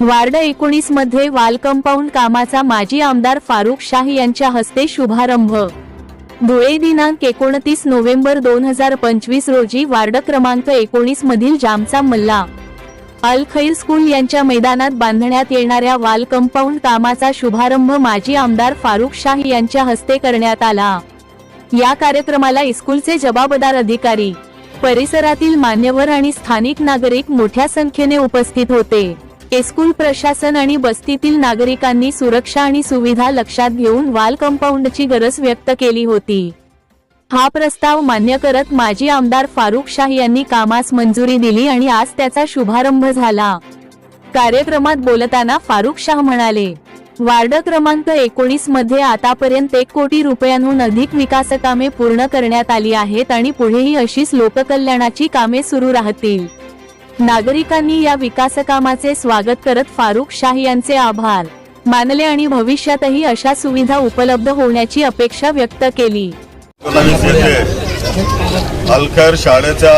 Ward एकोणीसमध्ये वाल compound कामाचा माजी आमदार फारुख शाह यांच्या हस्ते शुभारंभ. धुळे दिनांक एकोणतीस नोव्हेंबर दोन हजार पंचवीस रोजी वार्ड क्रमांक एकोणीस मधील जामचा मल्ला. अल खैर स्कूल यांच्या मैदानात बांधण्यात येणाऱ्या वाल कंपाऊंड कामाचा शुभारंभ माजी आमदार फारुख शाह यांच्या हस्ते करण्यात आला. या कार्यक्रमाला स्कूलचे जबाबदार अधिकारी परिसरातील मान्यवर आणि स्थानिक नागरिक मोठ्या संख्येने उपस्थित होते. एस्कूल प्रशासन आणि बस्तीतील नागरिकांनी सुरक्षा आणि सुविधा लक्षात घेऊन वाल कंपाऊंडची गरज व्यक्त केली होती. हा प्रस्ताव मान्य करत माजी आमदार फारुख शाह यांनी कामास मंजुरी दिली आणि आज त्याचा शुभारंभ झाला. कार्यक्रमात बोलताना फारुख शाह म्हणाले वार्ड क्रमांक एकोणीसमध्ये आतापर्यंत एक कोटी रुपयांहून अधिक विकास कामे पूर्ण करण्यात आली आहेत आणि पुढेही अशीच लोककल्याणाची कामे सुरू राहतील. नागरिकांनी या विकासकामाचे स्वागत करत फारुख शाह यांचे आभार. मानले आणि भविष्यातही अशा सुविधा उपलब्ध होण्याची अपेक्षा व्यक्त केली. एकोणावीस शाळेच्या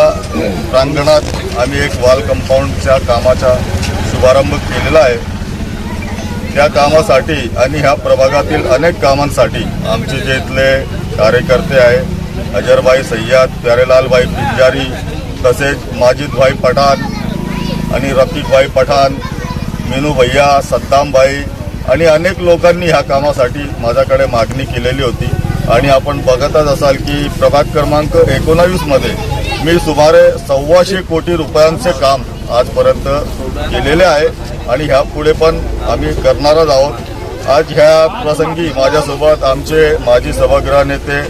प्रांगणात आम्ही एक वॉल कंपाऊंडच्या कामाचा शुभारंभ केलेला आहे. त्या कामासाठी आणि ह्या प्रभागातील अनेक कामांसाठी आमचे जे इथले कार्यकर्ते आहे अजरबाई सय्याद प्यारेलालबाई पिंजारी तसेच माजिदभाई पठाण आणि रफिकभाई पठाण मिनू भैया सद्दामभाई आणि अनेक लोकांनी ह्या कामासाठी माझ्याकडे मागणी केलेली होती. आणि आपण बघतच असाल की प्रभाग क्रमांक एकोणावीसमध्ये मी सुमारे सव्वाशे कोटी रुपयांचे काम आजपर्यंत केलेले आहे आणि ह्यापुढे पण आम्ही करणारच आहोत. आज ह्या प्रसंगी माझ्यासोबत आमचे माजी सभागृह नेते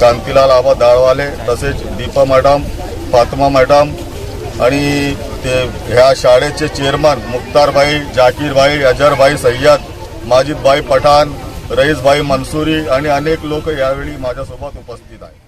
कांतीलाल आबा दाळवाले तसेच दीपा मॅडम फातमा मॅडम आणि ते ह्या शाळेचे चेअरमन मुख्तारभाई जाकीरभाई अजरभाई सय्यद माजिदभाई पठाण रईसभाई मनसुरी आणि अनेक लोक यावेळी माझ्यासोबत उपस्थित आहेत.